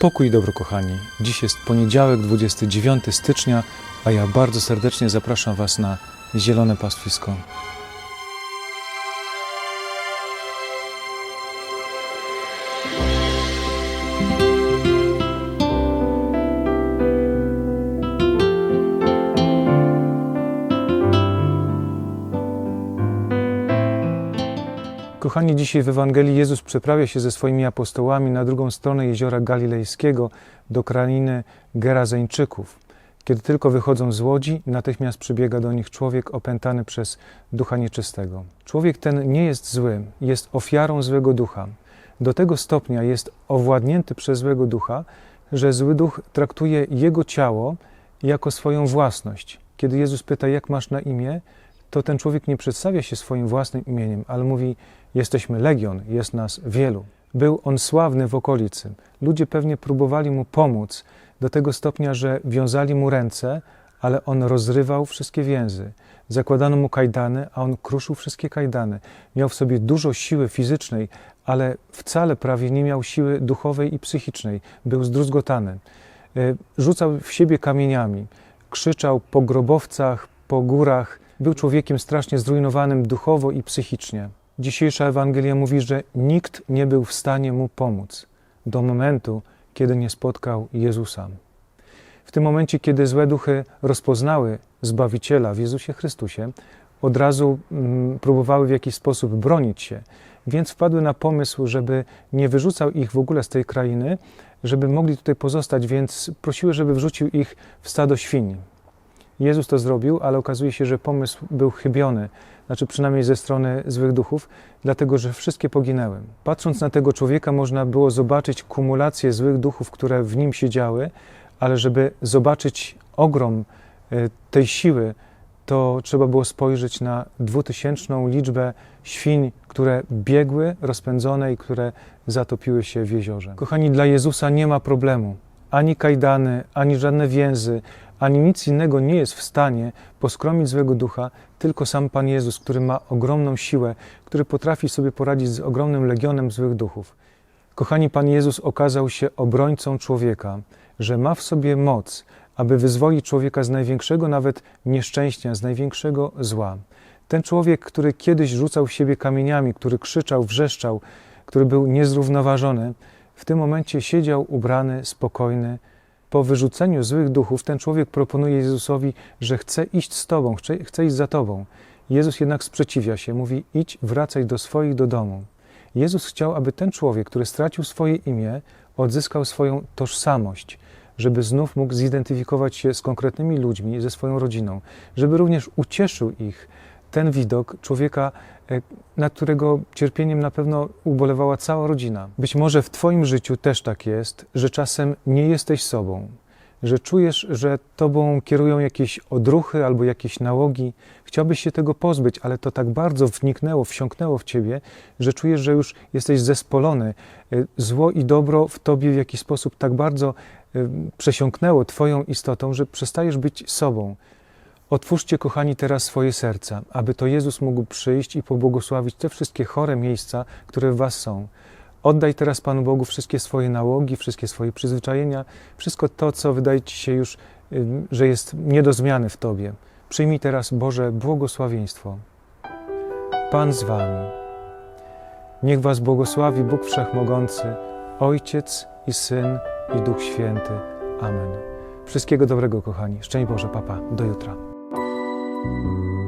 Pokój i dobro, kochani. Dziś jest poniedziałek, 29 stycznia, a ja bardzo serdecznie zapraszam Was na Zielone Pastwisko. Kochani, dzisiaj w Ewangelii Jezus przeprawia się ze swoimi apostołami na drugą stronę jeziora Galilejskiego do krainy Gerazeńczyków. Kiedy tylko wychodzą z łodzi, natychmiast przybiega do nich człowiek opętany przez ducha nieczystego. Człowiek ten nie jest zły, jest ofiarą złego ducha. Do tego stopnia jest owładnięty przez złego ducha, że zły duch traktuje jego ciało jako swoją własność. Kiedy Jezus pyta, jak masz na imię, to ten człowiek nie przedstawia się swoim własnym imieniem, ale mówi: Jesteśmy legion, jest nas wielu. Był on sławny w okolicy. Ludzie pewnie próbowali mu pomóc do tego stopnia, że wiązali mu ręce, ale on rozrywał wszystkie więzy. Zakładano mu kajdany, a on kruszył wszystkie kajdany. Miał w sobie dużo siły fizycznej, ale wcale prawie nie miał siły duchowej i psychicznej. Był zdruzgotany. Y, Rzucał w siebie kamieniami, krzyczał po grobowcach, po górach. Był człowiekiem strasznie zrujnowanym duchowo i psychicznie. Dzisiejsza Ewangelia mówi, że nikt nie był w stanie mu pomóc do momentu, kiedy nie spotkał Jezusa. W tym momencie, kiedy złe duchy rozpoznały Zbawiciela w Jezusie Chrystusie, od razu mm, próbowały w jakiś sposób bronić się, więc wpadły na pomysł, żeby nie wyrzucał ich w ogóle z tej krainy, żeby mogli tutaj pozostać, więc prosiły, żeby wrzucił ich w stado świni. Jezus to zrobił, ale okazuje się, że pomysł był chybiony, znaczy przynajmniej ze strony złych duchów, dlatego że wszystkie poginęły. Patrząc na tego człowieka, można było zobaczyć kumulację złych duchów, które w nim siedziały, ale żeby zobaczyć ogrom y, tej siły, to trzeba było spojrzeć na dwutysięczną liczbę świń, które biegły, rozpędzone i które zatopiły się w jeziorze. Kochani, dla Jezusa nie ma problemu. Ani kajdany, ani żadne więzy, ani nic innego nie jest w stanie poskromić złego ducha, tylko sam Pan Jezus, który ma ogromną siłę, który potrafi sobie poradzić z ogromnym legionem złych duchów. Kochani, Pan Jezus okazał się obrońcą człowieka, że ma w sobie moc, aby wyzwolić człowieka z największego nawet nieszczęścia, z największego zła. Ten człowiek, który kiedyś rzucał w siebie kamieniami, który krzyczał, wrzeszczał, który był niezrównoważony, w tym momencie siedział ubrany, spokojny. Po wyrzuceniu złych duchów ten człowiek proponuje Jezusowi, że chce iść z Tobą, chce, iść za Tobą. Jezus jednak sprzeciwia się, mówi: idź, wracaj do swoich, do domu. Jezus chciał, aby ten człowiek, który stracił swoje imię, odzyskał swoją tożsamość, żeby znów mógł zidentyfikować się z konkretnymi ludźmi, ze swoją rodziną, żeby również ucieszył ich ten widok człowieka, e, nad którego cierpieniem na pewno ubolewała cała rodzina. Być może w Twoim życiu też tak jest, że czasem nie jesteś sobą, że czujesz, że Tobą kierują jakieś odruchy albo jakieś nałogi. Chciałbyś się tego pozbyć, ale to tak bardzo wniknęło, wsiąknęło w Ciebie, że czujesz, że już jesteś zespolony. E, Zło i dobro w Tobie w jakiś sposób tak bardzo e, przesiąknęło Twoją istotą, że przestajesz być sobą. Otwórzcie, kochani, teraz swoje serca, aby to Jezus mógł przyjść i pobłogosławić te wszystkie chore miejsca, które w Was są. Oddaj teraz Panu Bogu wszystkie swoje nałogi, wszystkie swoje przyzwyczajenia, wszystko to, co wydaje Ci się już, że jest nie do zmiany w Tobie. Przyjmij teraz Boże błogosławieństwo. Pan z Wami. Niech Was błogosławi Bóg Wszechmogący, Ojciec i Syn i Duch Święty. Amen. Wszystkiego dobrego, kochani. Szczęść Boże, papa. Do jutra. Thank you.